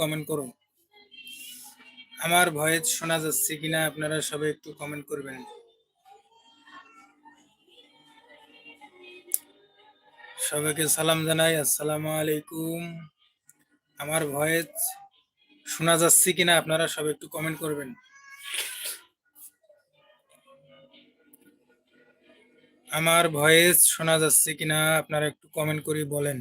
Comment করো আমার voice শোনা যাচ্ছে কিনা আপনারা সবাই একটু কমেন্ট করবেন। সবাইকে সালাম জানাই, আসসালামু আলাইকুম। আমার ভয়েস শোনা যাচ্ছে কিনা আপনারা সবাই একটু কমেন্ট করবেন। আমার ভয়েস শোনা যাচ্ছে কিনা আপনারা একটু কমেন্ট করে বলেন।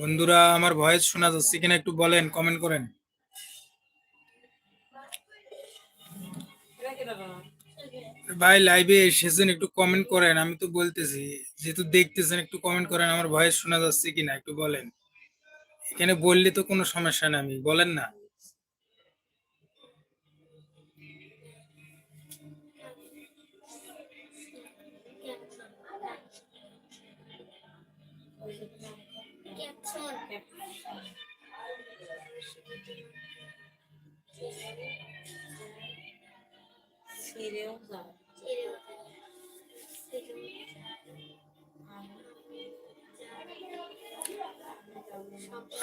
বন্ধুরা, আমার ভয়েস শোনা যাচ্ছে কিনা একটু বলেন কমেন্ট করেন। ভাই লাইভে এসেছেন, একটু কমেন্ট করেন, আমি তো বলতেছি, যেহেতু দেখতেছেন, একটু কমেন্ট করেন, আমার ভয়েস শোনা যাচ্ছে কিনা, একটু বলেন। এখানে বললে তো কোনো সমস্যা না আমি, বলেন না।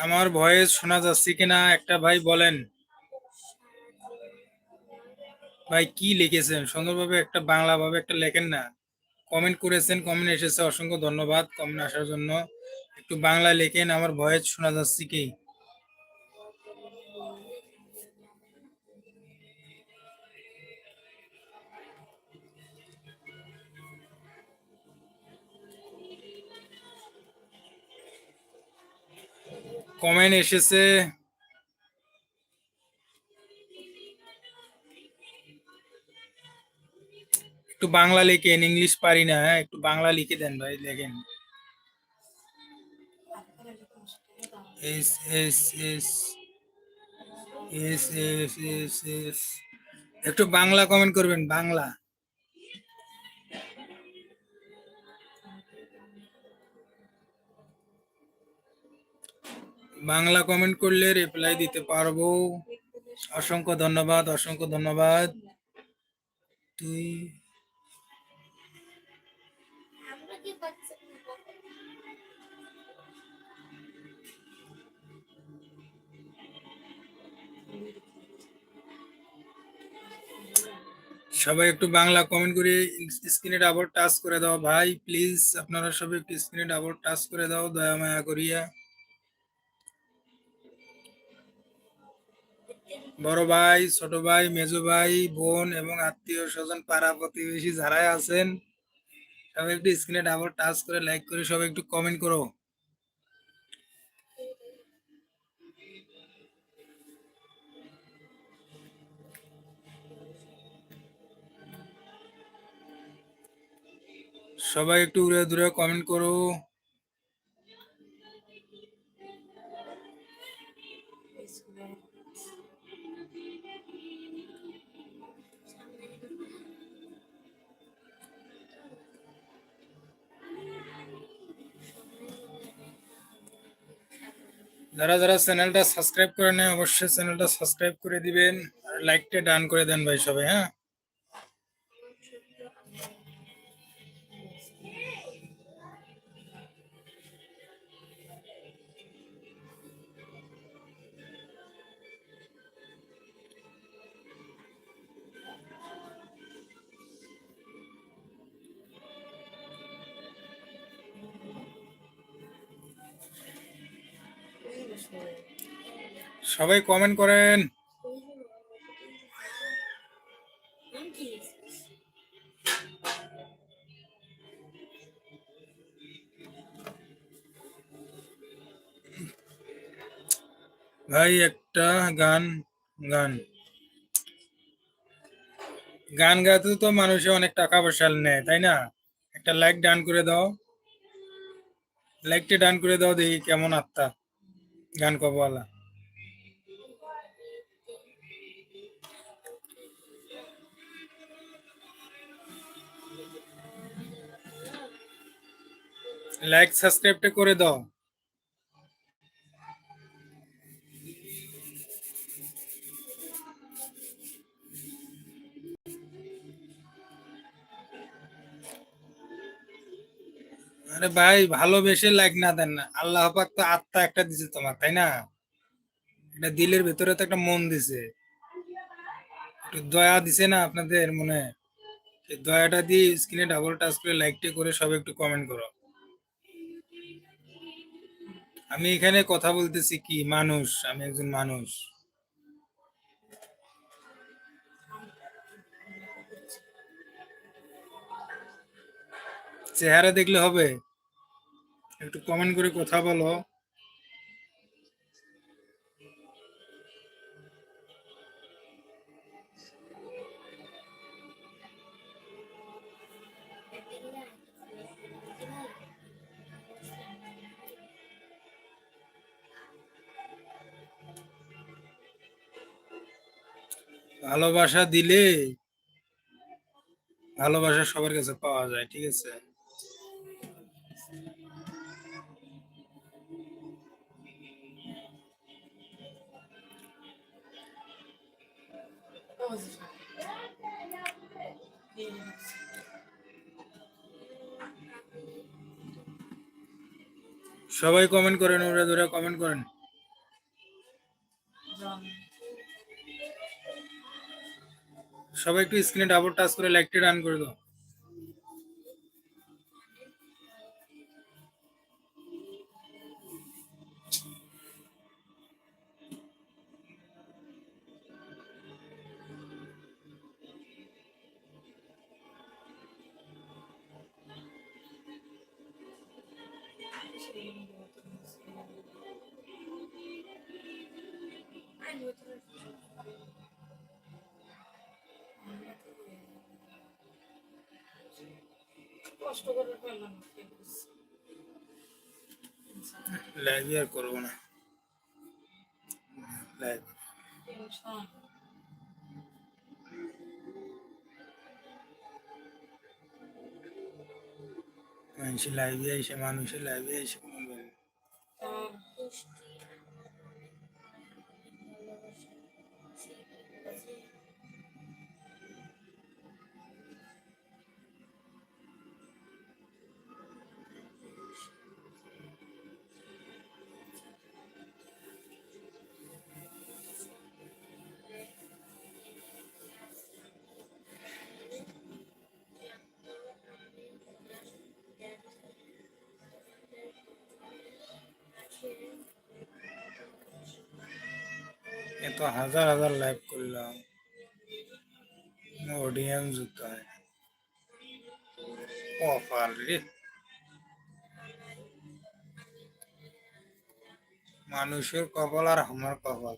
আমার ভয়েস শোনা যাচ্ছে কিনা একটা ভাই বলেন। ভাই কি লিখেছেন? সুন্দরভাবে একটা বাংলা ভাবে একটা লেখেন না। কমেন্ট করেছেন কমেন্ট এসেছে, অসংখ্য ধন্যবাদ। কমেন্ট আসার জন্য একটু বাংলা লেখেন, আমার ভয়েস শোনা যাচ্ছে কি? কমেন্ট এসেছে। একটু বাংলা লিখেন ইংলিশ পারি না হ্যাঁ একটু বাংলা লিখে দেন ভাই লেখেন S S S S S S S একটু বাংলা কমেন্ট করবেন, বাংলা। বাংলা কমেন্ট করলে রিপ্লাই দিতে পারব। অসংখ্য ধন্যবাদ অসংখ্য ধন্যবাদ। তুই সবাই একটু বাংলা কমেন্ট করে স্ক্রিনে ডাবল টাচ করে দাও। ভাই প্লিজ আপনারা সবাই একটু স্ক্রিনে ডাবল টাচ করে দাও, দয়া মায়া করিয়া। বড় ভাই, ছোট ভাই, মেজো ভাই, বোন এবং আত্মীয় স্বজন, পাড়া প্রতিবেশী যারাই আছেন, সবাই একটু স্ক্রিনে ডাবল টাচ করে লাইক করে সবাই একটু কমেন্ট করো। সবাই একটু উড়ে দূরে কমেন্ট করো। যারা যারা চ্যানেলটা সাবস্ক্রাইব করে নেয়, অবশ্যই চ্যানেলটা সাবস্ক্রাইব করে দিবেন। আর লাইকটা ডান করে দেন ভাই সবাই হ্যাঁ? সবাই কমেন্ট করেন। ভাই, একটা গান গান। গান গাইতে তো মানুষে অনেক টাকা পয়সা নেয়, তাই না? একটা লাইক ডান করে দাও। লাইকটা ডান করে দাও, দেখি কেমন আত্মা। গান কবওয়ালা লাইক সাবস্ক্রাইবটা করে দাও। আরে ভাই, ভালোবেসে লাইক না দেন না। আল্লাহ পাক তো আত্মা একটা দিছে তোমার, তাই না? এটা দিলের ভেতরে তো একটা মন দিছে। একটু দয়া দিছে না আপনাদের মনে? দয়াটা দিয়ে স্ক্রিনে ডাবল টাচ করে লাইকটি করে সব একটু কমেন্ট করো। আমি এখানে কথা বলতেছি কি? মানুষ, আমি একজন মানুষ। চেহারা দেখলে হবে। একটু কমেন্ট করে কথা বলো। ভালোবাসা দিলে ভালোবাসা সবার কাছে পাওয়া যায়, ঠিক আছে? সবাই কমেন্ট করেন ওরা ধরে কমেন্ট করেন। সবাই একটু স্ক্রিনে ডাবল টাচ করে লাইকটা ডান করে দাও। কষ্ট করে ফেললাম লাইভ আর করব না। লাইভ মানুষের লাইভে এসে মানুষের লাইভে এসে। এত হাজার হাজার লাইভ করলাম। অডিয়েন্স যুক্ত হয় অফার রে। মানুষের কপাল আর আমার কপাল।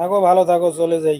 থাকো ভালো থাকো চলে যাই।